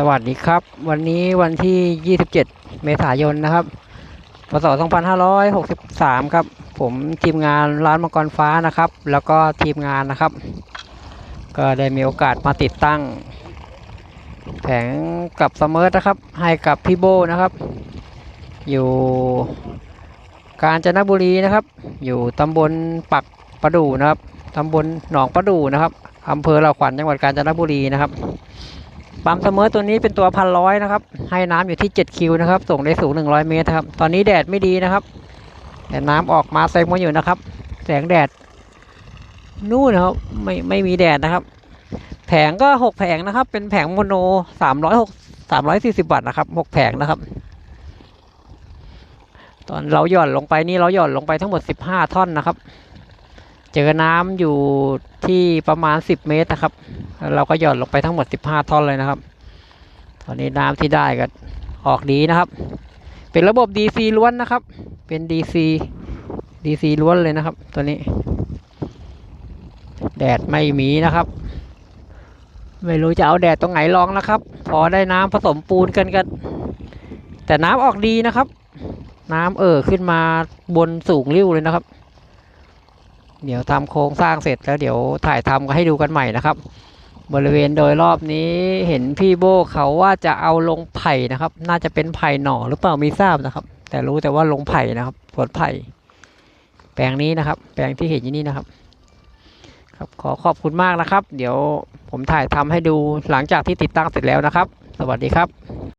สวัสดีครับ วันนี้วันที่ 27 เมษายนนะครับพศ2563 ครับ ผมทีมงานร้านมังกรฟ้านะครับ แล้วก็ทีมงานนะครับ ก็ได้มีโอกาสมาติดตั้ง แผงกับสมอร์นะครับ ให้กับพี่โบนะครับ อยู่กาญจนบุรีนะครับ อยู่ตำบลปักประดูนะครับตำบลหนองประดูนะครับอำเภอเหล่าขวัญจังหวัดกาญจนบุรีนะครับ ปั๊มเสมอตัวนี้เป็นตัวพันร้อยนะครับ ให้น้ำอยู่ที่7คิวนะครับ ส่งได้สูง 100 เมตรครับ ตอนนี้แดดไม่ดีนะครับ แต่น้ำออกมาเต็มมาอยู่นะครับ แสงแดด นู่นนะครับ ไม่ไม่มีแดดนะครับ แผงก็หกแผงนะครับ เป็นแผงโมโนสามร้อยหกสามร้อยสี่สิบวัตต์นะครับหกแผงนะครับ ตอนเราหย่อนลงไปนี่เราหย่อนลงไปทั้งหมดสิบห้าท่อนนะครับ เจอน้ำอยู่ที่ประมาณสิบเมตรนะครับ เราก็หย่อนลงไปทั้งหมด 15 ท่อนเลยนะครับ ตอนนี้น้ำที่ได้ก็ออกดีนะครับ เป็นระบบ DC ล้วนนะครับ เป็น DC DC ล้วนเลยนะครับ ตัวนี้ แดดไม่มีนะครับ ไม่รู้จะเอาแดดตรงไหนลองนะครับ พอได้น้ำผสมปูนกันกัน แต่น้ำออกดีนะครับ น้ำเอ่อขึ้นมาบนสูงริ้วเลยนะครับ เดี๋ยวทำโครงสร้างเสร็จแล้วเดี๋ยวถ่ายทำก็ให้ดูกันใหม่นะครับ บริเวณโดยรอบนี้เห็นพี่โบเขาว่าจะเอาลงไผ่นะครับ น่าจะเป็นไผ่หน่อหรือเปล่ามีทราบนะครับ แต่รู้แต่ว่าลงไผ่นะครับสวนไผ่แปลงนี้นะครับ แปลงที่เห็นอยู่นี่นะครับ ครับขอขอบคุณมากนะครับ เดี๋ยวผมถ่ายทำให้ดูหลังจากที่ติดตั้งเสร็จแล้วนะครับ สวัสดีครับ